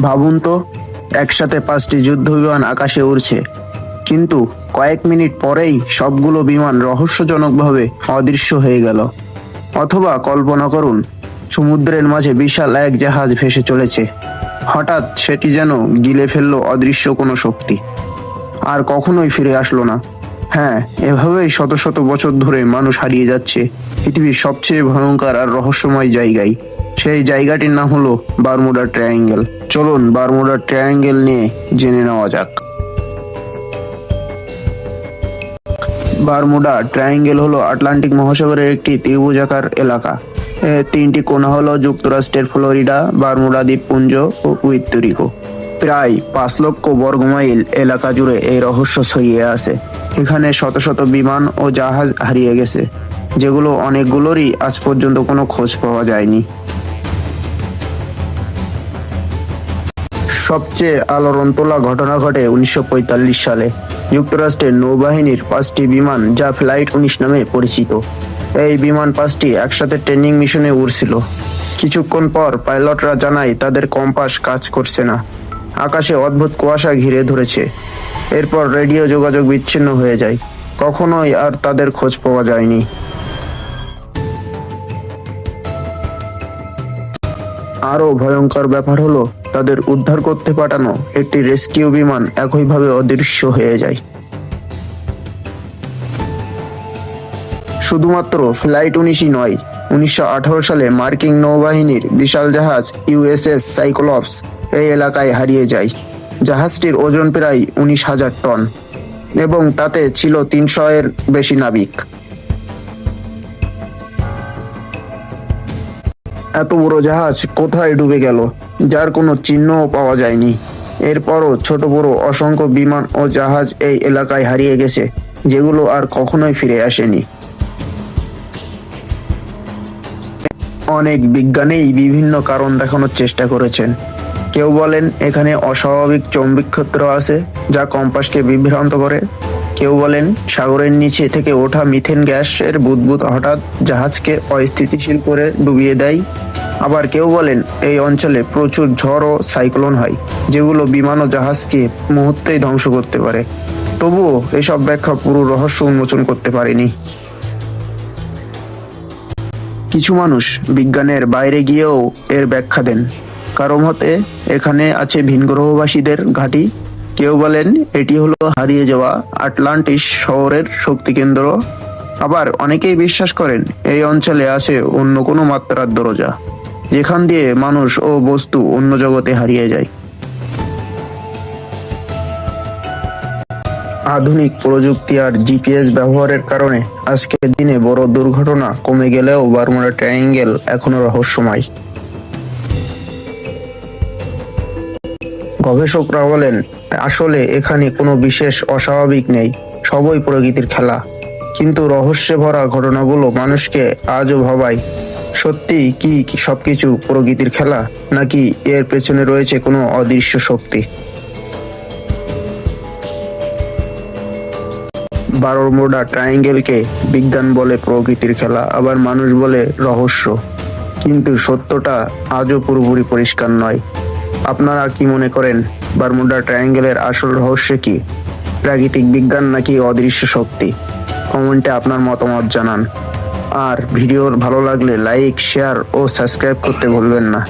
ভাবুন তো, একসাথে পাঁচটি যুদ্ধ বিমান আকাশে উড়ছে। কিন্তু কয়েক মিনিট পরেই সবগুলো বিমান রহস্যজনকভাবে অদৃশ্য হয়ে গেল। অথবা কল্পনা করুন, সমুদ্রের মাঝে বিশাল এক জাহাজ ভেসে চলেছে। হঠাৎ সেটি যেন গিলে ফেলল অদৃশ্য কোনো শক্তি। আর কখনোই ফিরে আসলো না। হ্যাঁ এভাবেই শত শত বছর ধরে মানুষ হারিয়ে যাচ্ছে পৃথিবীর সবচেয়ে ভয়ঙ্কর আর রহস্যময় জায়গায়। সেই জায়গাটির নাম হলো বারমুডা ট্রায়াঙ্গেল। চলুন বারমুডা ট্রায়াঙ্গেল নিয়ে জেনে নেওয়া যাক। বারমুডা ট্রায়াঙ্গেল হলো আটলান্টিক মহাসাগরের একটি ত্রিভুজাকার এলাকা। তিনটি কোণা হলো যুক্তরাষ্ট্রের ফ্লোরিডা, বারমুডা দ্বীপপুঞ্জ ও উইত্তরিকো। প্রায় পাঁচ লক্ষ বর্গমাইল এলাকা জুড়ে এই রহস্য ছড়িয়ে আছে। এখানে শত শত বিমান ও জাহাজ হারিয়ে গেছে, যেগুলো অনেকগুলোরই আজ পর্যন্ত কোনো খোঁজ পাওয়া যায়নি। সবচেয়ে আলোড়ন তোলা ঘটনা ঘটে উনিশশো পঁয়তাল্লিশ সালে। যুক্তরাষ্ট্রের নৌবাহিনীর পাঁচটি বিমান যা ফ্লাইট উনিশ নামে পরিচিত। এই বিমান পাঁচটি একসাথে ট্রেনিং মিশনে উড়ছিল। কিছুক্ষণ পর পাইলটরা জানায়, তাদের কম্পাস কাজ করছে না। আকাশে অদ্ভুত কুয়াশা ঘিরে ধরেছে। এরপর রেডিও যোগাযোগ বিচ্ছিন্ন হয়ে যায়। কখনোই আর তাদের খোঁজ পাওয়া যায়নি। আরও ভয়ঙ্কর ব্যাপার হলো, তাদের উদ্ধার করতে পাঠানো একটি রেস্কিউ বিমান একইভাবে অদৃশ্য হয়ে যায়। শুধুমাত্র ফ্লাইট উনিশই নয়, উনিশশো সালে মার্কিন নৌবাহিনীর বিশাল জাহাজ ইউএসএস সাইক্লপস এই এলাকায় হারিয়ে যায়। জাহাজটির ওজন প্রায় উনিশ হাজার টন এবং তাতে ছিল তিনশো এর বেশি নাবিক। এত বড় জাহাজ কোথায় ডুবে গেল, যার কোনো চিহ্নও পাওয়া যায়নি। এরপরও ছোট বড় অসংখ্য বিমান ও জাহাজ এই এলাকায় হারিয়ে গেছে, যেগুলো আর কখনোই ফিরে আসেনি। অনেক বিজ্ঞানীই বিভিন্ন কারণ দেখানোর চেষ্টা করেছেন। কেউ বলেন এখানে অস্বাভাবিক চৌম্বক ক্ষেত্র আছে, যা কম্পাসকে বিভ্রান্ত করে। কেউ বলেন, সাগরের নিচে থেকে ওঠা মিথেন গ্যাসের বুদবুদ হঠাৎ জাহাজকে অস্থিতিশীল করে ডুবিয়ে দেয়। আবার কেউ বলেন, এই অঞ্চলে প্রচুর ঝড় ও সাইক্লোন হয়, যেগুলো বিমান ও জাহাজকে মুহূর্তেই ধ্বংস করতে পারে। তবুও এসব ব্যাখ্যা পুরো রহস্য উন্মোচন করতে পারেনি। কিছু মানুষ বিজ্ঞানের বাইরে গিয়েও এর ব্যাখ্যা দেন। কারও মতে, এখানে আছে ভিনগ্রহবাসীদের ঘাঁটি। কেউ বলেন এটি হলো হারিয়ে যাওয়া আটলান্টিস শহরের শক্তি কেন্দ্র আবার অনেকেই বিশ্বাস করেন এই অঞ্চলে আছে অন্য কোনো মাত্রার দরজা, যেখান দিয়ে মানুষ ও বস্তু অন্য জগতে হারিয়ে যায়। আধুনিক প্রযুক্তি আর জিপিএস ব্যবহারের কারণে আজকের দিনে বড় দুর্ঘটনা কমে গেলেও বারমুডা ট্রায়াঙ্গেল এখনও রহস্যময়। গবেষকরা বলেন আসলে এখানে কোনো বিশেষ অস্বাভাবিক নেই, সবই প্রকৃতির খেলা। কিন্তু রহস্যে ভরা ঘটনাগুলো মানুষকে আজও ভাবায় সত্যি কি সবকিছু প্রকৃতির খেলা, নাকি এর পেছনে রয়েছে কোনো অদৃশ্য শক্তি? বারোমোডা ট্রায়াঙ্গেলকে বিজ্ঞান বলে প্রকৃতির খেলা, আবার মানুষ বলে রহস্য। কিন্তু সত্যটা আজও পুরোপুরি পরিষ্কার নয়। আপনারা কি মনে করেন? বারমুডা ট্রায়াঙ্গেলের আসল রহস্য কি? প্রাকৃতিক বিজ্ঞান নাকি অদৃশ্য শক্তি? কমেন্টে আপনার মতামত জানান। আর ভিডিওর ভালো লাগলে লাইক শেয়ার ও সাবস্ক্রাইব করতে ভুলবেন না।